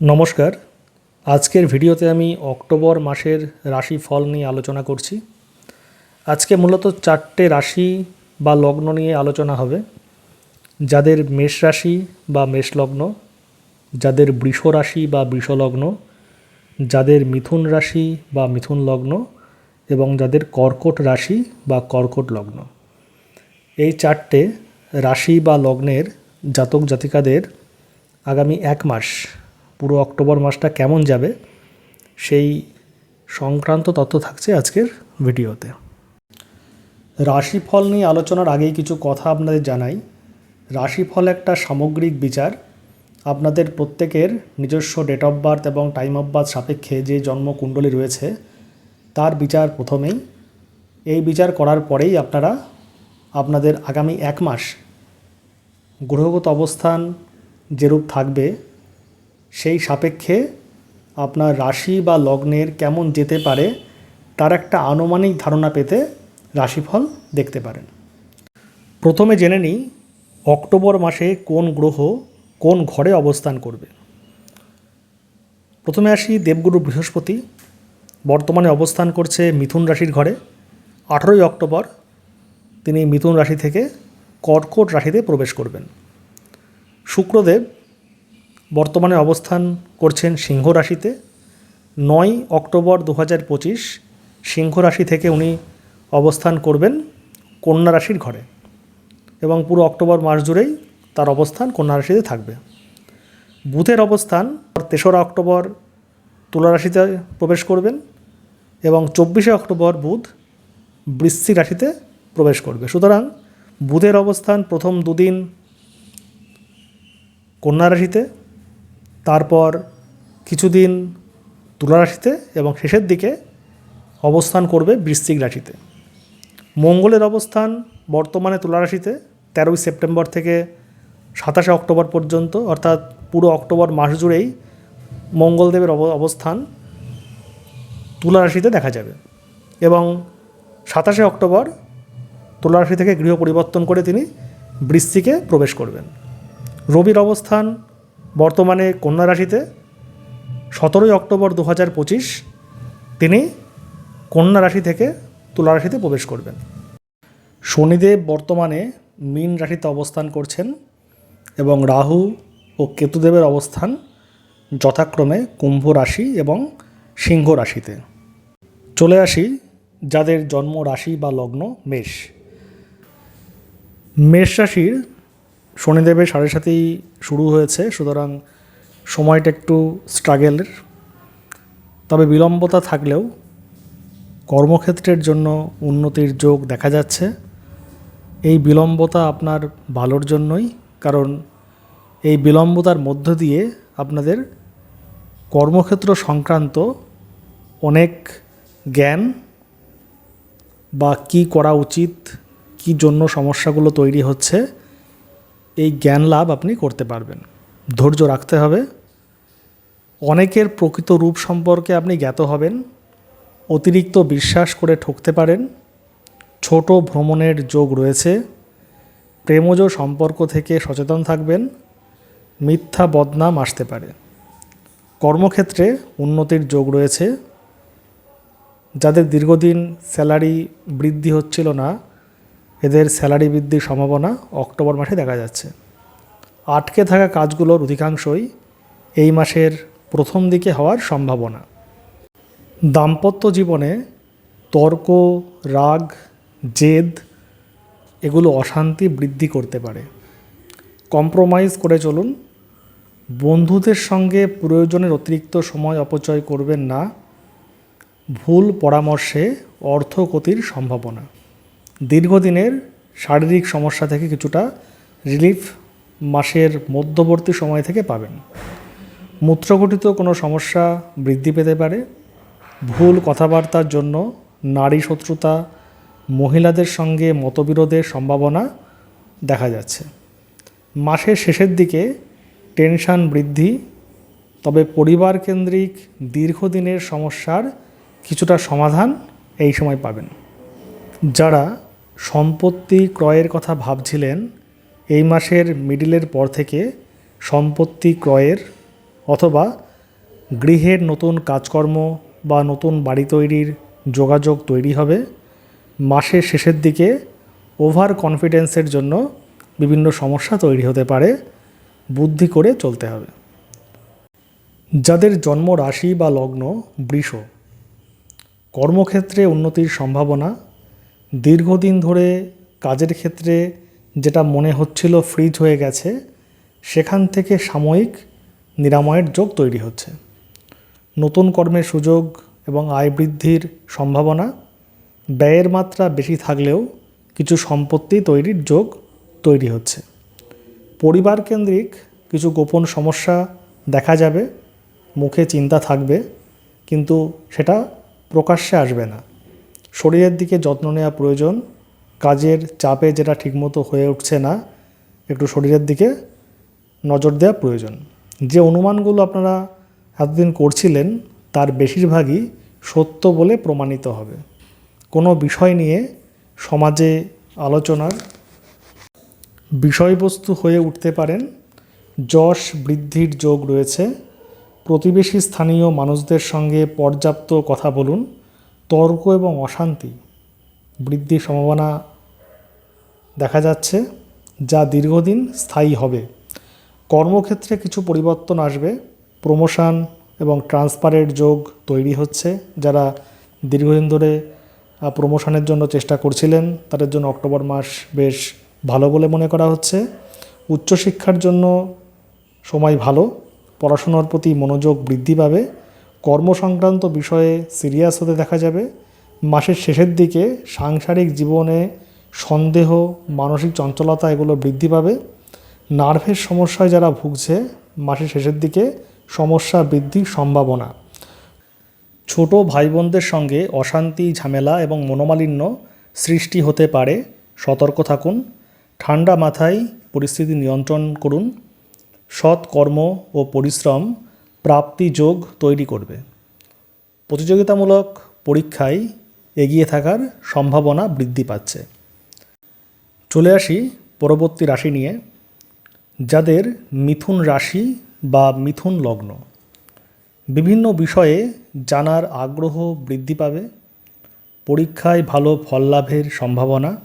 নমস্কার। আজকের ভিডিওতে আমি অক্টোবর মাসের রাশি ফল নিয়ে আলোচনা করছি। আজকে মূলত চারটে রাশি বা লগ্ন নিয়ে আলোচনা হবে। যাদের মেষ রাশি বা মেষ লগ্ন, যাদের বৃষ রাশি বা বৃষ লগ্ন, যাদের মিথুন রাশি বা মিথুন লগ্ন এবং যাদের কর্কট রাশি বা কর্কট লগ্ন। এই চারটে রাশি বা লগ্নের জাতক জাতিকাদের আগামী এক মাস পুরো অক্টোবর মাসটা কেমন যাবে, সেই সংক্রান্ত তথ্য থাকছে আজকের ভিডিওতে। রাশিফল নিয়ে আলোচনার আগেই কিছু কথা আপনাদের জানাই। রাশিফল একটা সামগ্রিক বিচার। আপনাদের প্রত্যেকের নিজস্ব ডেট অফ বার্থ এবং টাইম অফ বার্থ সাপেক্ষে যে জন্মকুণ্ডলী রয়েছে, তার বিচার প্রথমেই। এই বিচার করার পরেই আপনারা আপনাদের আগামী এক মাস গ্রহগত অবস্থান যেরূপ থাকবে সেই সাপেক্ষে আপনার রাশি বা লগ্নের কেমন যেতে পারে, তার একটা আনুমানিক ধারণা পেতে রাশিফল দেখতে পারেন। প্রথমে জেনে নিই অক্টোবর মাসে কোন গ্রহ কোন ঘরে অবস্থান করবে। প্রথমে আসি দেবগুরু বৃহস্পতি। বর্তমানে অবস্থান করছে মিথুন রাশির ঘরে। আঠেরোই অক্টোবর, তিনি মিথুন রাশি থেকে কর্কট রাশিতে প্রবেশ করবেন। শুক্রদেব বর্তমানে অবস্থান করছেন সিংহ রাশিতে। নয় অক্টোবর দু হাজার পঁচিশ, সিংহ রাশি থেকে উনি অবস্থান করবেন কন্যা রাশির ঘরে এবং পুরো অক্টোবর মাস জুড়েই তার অবস্থান কন্যা রাশিতে থাকবে। বুধের অবস্থান তেসরা অক্টোবর তুলা রাশিতে প্রবেশ করবেন এবং চব্বিশে অক্টোবর বুধ বৃশ্চিক রাশিতে প্রবেশ করবে। সুতরাং বুধের অবস্থান প্রথম দুদিন কন্যা রাশিতে তারপর কিছুদিন তুলারাশিতে এবং শেষের দিকে অবস্থান করবে বৃশ্চিক রাশিতে। মঙ্গলের অবস্থান বর্তমানে তুলা রাশিতে তেরোই সেপ্টেম্বর থেকে সাতাশে অক্টোবর পর্যন্ত, অর্থাৎ পুরো অক্টোবর মাস জুড়েই মঙ্গলদেবের অব- অবস্থান তুলা রাশিতে দেখা যাবে এবং সাতাশে অক্টোবর তুলারাশি থেকে গৃহ পরিবর্তন করে তিনি বৃষ্টিকে প্রবেশ করবেন। রবির অবস্থান বর্তমানে কন্যা রাশিতে সতেরোই অক্টোবর দু হাজার পঁচিশ তিনি কন্যা রাশি থেকে তুলা রাশিতে প্রবেশ করবেন। শনিদেব বর্তমানে মীন রাশিতে অবস্থান করছেন এবং রাহু ও কেতুদেবের অবস্থান যথাক্রমে কুম্ভ রাশি এবং সিংহ রাশিতে। চলে আসি যাদের জন্ম রাশি বা লগ্ন মেষ। মেষ রাশির শনিদেবের সাড়ে সাথেই শুরু হয়েছে, সুতরাং সময়টা একটু স্ট্রাগেলের তবে বিলম্বতা থাকলেও কর্মক্ষেত্রের জন্য উন্নতির যোগ দেখা যাচ্ছে। এই বিলম্বতা আপনার ভালোর জন্যই, কারণ এই বিলম্বতার মধ্য দিয়ে আপনাদের কর্মক্ষেত্র সংক্রান্ত অনেক জ্ঞান বা কি করা উচিত, কি জন্য সমস্যাগুলো তৈরি হচ্ছে এই জ্ঞান লাভ আপনি করতে পারবেন। ধৈর্য রাখতে হবে। অনেকের প্রকৃত রূপ সম্পর্কে আপনি জ্ঞাত হবেন, অতিরিক্ত বিশ্বাস করে ঠকতে পারেন, ছোট ভ্রমণের যোগ রয়েছে, প্রেমজ সম্পর্ক থেকে সচেতন থাকবেন, মিথ্যা বদনাম আসতে পারে। কর্মক্ষেত্রে উন্নতির যোগ রয়েছে। যাদের দীর্ঘদিন স্যালারি বৃদ্ধি হচ্ছিল না এদের স্যালারি বৃদ্ধির সম্ভাবনা অক্টোবর মাসে দেখা যাচ্ছে। আটকে থাকা কাজগুলোর অধিকাংশই এই মাসের প্রথম দিকে হওয়ার সম্ভাবনা। দাম্পত্য জীবনে তর্ক, রাগ, জেদ এগুলো অশান্তি বৃদ্ধি করতে পারে। কম্প্রোমাইজ করে চলুন। বন্ধুদের সঙ্গে প্রয়োজনের অতিরিক্ত সময় অপচয় করবেন না। ভুল পরামর্শে অর্থ ক্ষতির সম্ভাবনা। দীর্ঘদিনের শারীরিক সমস্যা থেকে কিছুটা রিলিফ মাসের মধ্যবর্তী সময় থেকে পাবেন। মূত্রঘটিত কোনো সমস্যা বৃদ্ধি পেতে পারে। ভুল কথাবার্তার জন্য নারী শত্রুতা, মহিলাদের সঙ্গে মতবিরোধের সম্ভাবনা দেখা যাচ্ছে। মাসের শেষের দিকে টেনশান বৃদ্ধি, তবে পরিবার কেন্দ্রিক দীর্ঘদিনের সমস্যার কিছুটা সমাধান এই সময় পাবেন। যারা সম্পত্তি ক্রয়ের কথা ভাবছিলেন এই মাসের মিডিলের পর থেকে সম্পত্তি ক্রয়ের অথবা গৃহের নতুন কাজকর্ম বা নতুন বাড়ি তৈরির যোগাযোগ তৈরি হবে। মাসের শেষের দিকে ওভার কনফিডেন্সের জন্য বিভিন্ন সমস্যা তৈরি হতে পারে। বুদ্ধি করে চলতে হবে। যাদের জন্ম রাশি বা লগ্ন বৃষ, কর্মক্ষেত্রে উন্নতির সম্ভাবনা দীর্ঘদিন ধরে কাজের ক্ষেত্রে যেটা মনে হচ্ছিল ফ্রিজ হয়ে গেছে, সেখান থেকে সাময়িক নিরাময়ের যোগ তৈরি হচ্ছে। নতুন কর্মের সুযোগ এবং আয় বৃদ্ধির সম্ভাবনা, ব্যয়ের মাত্রা বেশি থাকলেও কিছু সম্পত্তি তৈরির যোগ তৈরি হচ্ছে। পরিবার কেন্দ্রিক কিছু গোপন সমস্যা দেখা যাবে, মুখে চিন্তা থাকবে, কিন্তু সেটা প্রকাশ্যে আসবে না। শরীরের দিকে যত্ন নেওয়া প্রয়োজন। কাজের চাপে যেটা ঠিকমতো হয়ে উঠছে না, একটু শরীরের দিকে নজর দেওয়া প্রয়োজন। যে অনুমানগুলো আপনারা এতদিন করছিলেন, তার বেশিরভাগই সত্য বলে প্রমাণিত হবে। কোনো বিষয় নিয়ে সমাজে আলোচনার বিষয়বস্তু হয়ে উঠতে পারেন। যশ বৃদ্ধির যোগ রয়েছে। প্রতিবেশী স্থানীয় মানুষদের সঙ্গে পর্যাপ্ত কথা বলুন। তর্ক এবং অশান্তি বৃদ্ধির সম্ভাবনা দেখা যাচ্ছে, যা দীর্ঘদিন স্থায়ী হবে। কর্মক্ষেত্রে কিছু পরিবর্তন আসবে, প্রমোশন এবং ট্রান্সফারের যোগ তৈরি হচ্ছে। যারা দীর্ঘদিন ধরে প্রমোশনের জন্য চেষ্টা করছিলেন, তাদের জন্য অক্টোবর মাস বেশ ভালো বলে মনে করা হচ্ছে। উচ্চশিক্ষার জন্য সময় ভালো, পড়াশোনার প্রতি মনোযোগ বৃদ্ধি পাবে কর্মসংক্রান্ত বিষয়ে সিরিয়াস হতে দেখা যাবে। মাসের শেষের দিকে সাংসারিক জীবনে সন্দেহ, মানসিক চঞ্চলতা এগুলো বৃদ্ধি পাবে। নার্ভের সমস্যায় যারা ভুগছে, মাসের শেষের দিকে সমস্যা বৃদ্ধির সম্ভাবনা। ছোট ভাই বোনদের সঙ্গে অশান্তি, ঝামেলা এবং মনোমালিন্য সৃষ্টি হতে পারে। সতর্ক থাকুন। ঠান্ডা মাথায় পরিস্থিতি নিয়ন্ত্রণ করুন। সৎ কর্ম ও পরিশ্রম প্রাপ্তি যোগ তৈরি করবে। প্রতিযোগিতামূলক পরীক্ষায় এগিয়ে থাকার সম্ভাবনা বৃদ্ধি পাচ্ছে। চলে আসি পরবর্তী রাশি নিয়ে, যাদের মিথুন রাশি বা মিথুন লগ্ন। বিভিন্ন বিষয়ে জানার আগ্রহ বৃদ্ধি পাবে, পরীক্ষায় ভালো ফল লাভের সম্ভাবনা,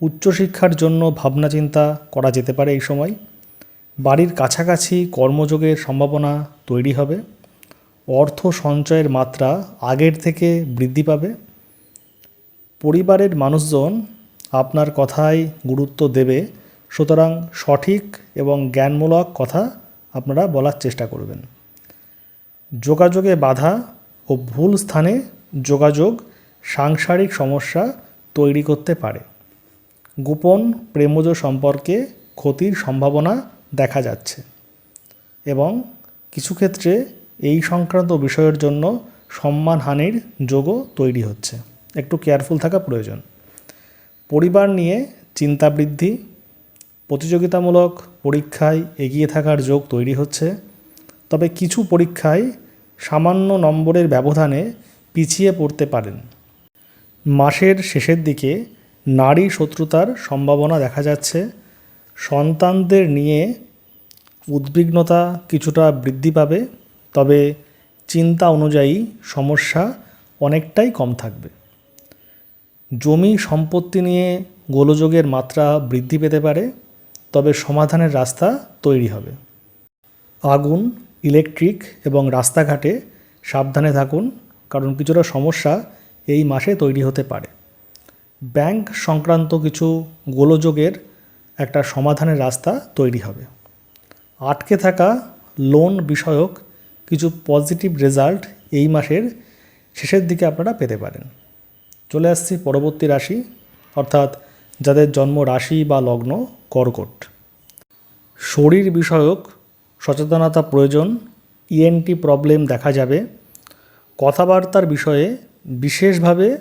উচ্চশিক্ষার জন্য ভাবনা চিন্তা করা যেতে পারে এই সময়। বাড়ির কাছাকাছি কর্মযোগের সম্ভাবনা তৈরি হবে। অর্থ সঞ্চয়ের মাত্রা আগের থেকে বৃদ্ধি পাবে। পরিবারের মানুষজন আপনার কথায় গুরুত্ব দেবে, সুতরাং সঠিক এবং জ্ঞানমূলক কথা আপনারা বলার চেষ্টা করবেন। যোগাযোগে বাধা ও ভুল স্থানে যোগাযোগ সাংসারিক সমস্যা তৈরি করতে পারে। গোপন প্রেমজ সম্পর্কে ক্ষতির সম্ভাবনা দেখা যাচ্ছে। এবং কিছু ক্ষেত্রে এই সংক্রান্ত বিষয়ের জন্য সম্মানহানির যোগও তৈরি হচ্ছে। একটু কেয়ারফুল থাকা প্রয়োজন। পরিবার নিয়ে চিন্তা বৃদ্ধি, প্রতিযোগিতামূলক পরীক্ষায় এগিয়ে থাকার যোগ তৈরি হচ্ছে। তবে কিছু পরীক্ষায় সামান্য নম্বরের ব্যবধানে পিছিয়ে পড়তে পারেন। মাসের শেষের দিকে নারী শত্রুতার সম্ভাবনা দেখা যাচ্ছে। সন্তানদের নিয়ে উদ্বিগ্নতা কিছুটা বৃদ্ধি পাবে, তবে চিন্তা অনুযায়ী সমস্যা অনেকটাই কম থাকবে। জমি সম্পত্তি নিয়ে গোলযোগের মাত্রা বৃদ্ধি পেতে পারে, তবে সমাধানের রাস্তা তৈরি হবে। আগুন, ইলেকট্রিক এবং রাস্তাঘাটে সাবধানে থাকুন, কারণ কিছুটা সমস্যা এই মাসে তৈরি হতে পারে। ব্যাংক সংক্রান্ত কিছু গোলযোগের একটা সমাধানের রাস্তা তৈরি হবে। আটকে থাকা লোন বিষয়ক কিছু পজিটিভ রেজাল্ট এই মাসের শেষের দিকে আপনারা পেতে পারেন। চলে আসছি পরবর্তী রাশি, অর্থাৎ যাদের জন্ম রাশি বা লগ্ন কর্কট। শরীর বিষয়ক সচেতনতা প্রয়োজন ইএনটি প্রবলেম দেখা যাবে। কথাবার্তার বিষয়ে বিশেষভাবে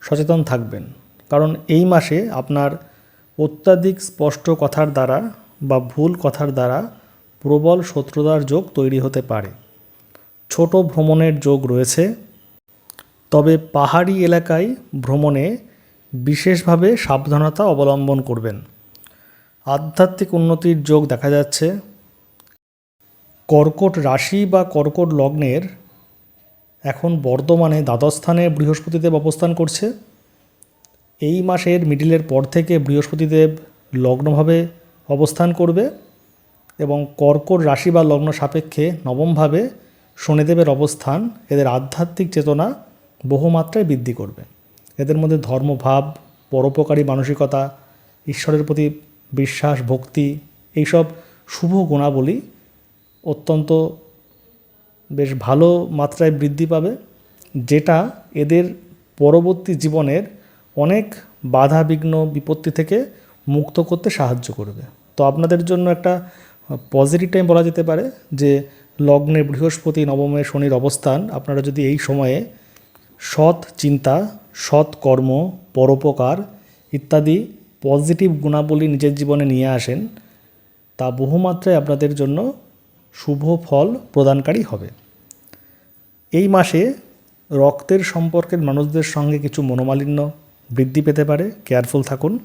সচেতন থাকবেন। কারণ এই মাসে আপনার অত্যাধিক স্পষ্ট কথার দ্বারা বা ভুল কথার দ্বারা প্রবল শত্রুতার যোগ তৈরি হতে পারে। ছোট ভ্রমণের যোগ রয়েছে। তবে পাহাড়ি এলাকায় ভ্রমণে বিশেষভাবে সাবধানতা অবলম্বন করবেন। আধ্যাত্মিক উন্নতির যোগ দেখা যাচ্ছে। কর্কট রাশি বা কর্কট লগ্নের এখন বর্তমানে দ্বাদশ স্থানে অবস্থান করছে। এই মাসের মিডিলের পর থেকে বৃহস্পতিদেব লগ্নভাবে অবস্থান করবে এবং কর্কট রাশি বা লগ্ন সাপেক্ষে নবমভাবে শনিদেবের অবস্থান এদের আধ্যাত্মিক চেতনা বহুমাত্রায় বৃদ্ধি করবে। এদের মধ্যে ধর্মভাব, পরোপকারী মানসিকতা, ঈশ্বরের প্রতি বিশ্বাস, ভক্তি এইসব শুভ গুণাবলী অত্যন্ত বেশ ভালো মাত্রায় বৃদ্ধি পাবে, যেটা এদের পরবর্তী জীবনের অনেক বাধা বিঘ্ন বিপত্তি থেকে মুক্ত করতে সাহায্য করবে। তো আপনাদের জন্য একটা পজিটিভ টাইম বলা যেতে পারে যে, লগ্নে বৃহস্পতি, নবমে শনির অবস্থান। আপনারা যদি এই সময়ে সৎ চিন্তা, সৎ কর্ম, পরোপকার ইত্যাদি পজিটিভ গুণাবলী নিজের জীবনে নিয়ে আসেন, তা বহুমাত্রায় আপনাদের জন্য শুভ ফল প্রদানকারী হবে। এই মাসে রক্তের সম্পর্কের মানুষদের সঙ্গে কিছু মনোমালিন্য বৃদ্ধি পেতে পারে, কেয়ারফুল থাকুন।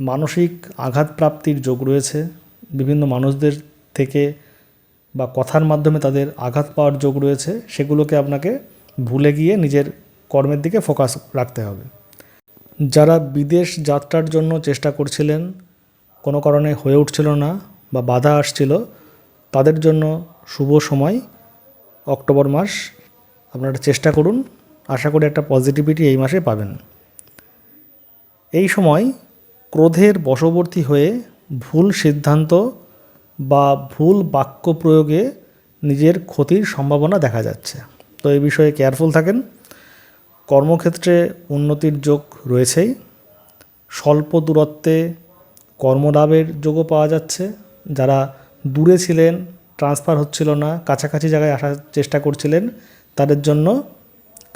মানসিক আঘাত প্রাপ্তির যোগ রয়েছে। বিভিন্ন মানুষদের থেকে বা কথার মাধ্যমে তাদের আঘাত পাওয়ার যোগ রয়েছে। সেগুলোকে আপনাকে ভুলে গিয়ে নিজের কর্মের দিকে ফোকাস রাখতে হবে। যারা বিদেশ যাত্রার জন্য চেষ্টা করছিলেন, কোনো কারণে হয়ে উঠছিল না বা বাধা আসছিল, তাদের জন্য শুভ সময়, অক্টোবর মাস, আপনারা চেষ্টা করুন। আশা করি একটা পজিটিভিটি এই মাসে পাবেন। এই সময় ক্রোধের বশবর্তী হয়ে ভুল সিদ্ধান্ত বা ভুল বাক্য প্রয়োগে নিজের ক্ষতির সম্ভাবনা দেখা যাচ্ছে। তো এই বিষয়ে কেয়ারফুল থাকেন। কর্মক্ষেত্রে উন্নতির যোগ রয়েছেই। স্বল্প দূরত্বে কর্মলাভের যোগও পাওয়া যাচ্ছে। যারা দূরে ছিলেন ট্রান্সফার হচ্ছিল না, কাছাকাছি জায়গায় আসার চেষ্টা করছিলেন, তাদের জন্য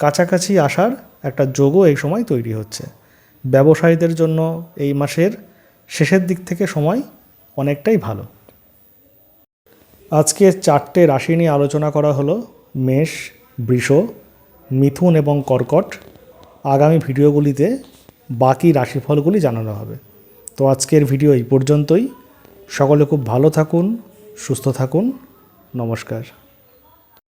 কাছাকাছি আসার একটা যোগও এই সময় তৈরি হচ্ছে। ব্যবসায়ীদের জন্য এই মাসের শেষের দিক থেকে সময় অনেকটাই ভালো। আজকে চারটে রাশি নিয়ে আলোচনা করা হলো, মেষ, বৃষ, মিথুন এবং কর্কট। আগামী ভিডিওগুলিতে বাকি রাশিফলগুলি জানানো হবে। তো আজকের ভিডিও এই পর্যন্তই। সকলে খুব ভালো থাকুন, সুস্থ থাকুন। নমস্কার।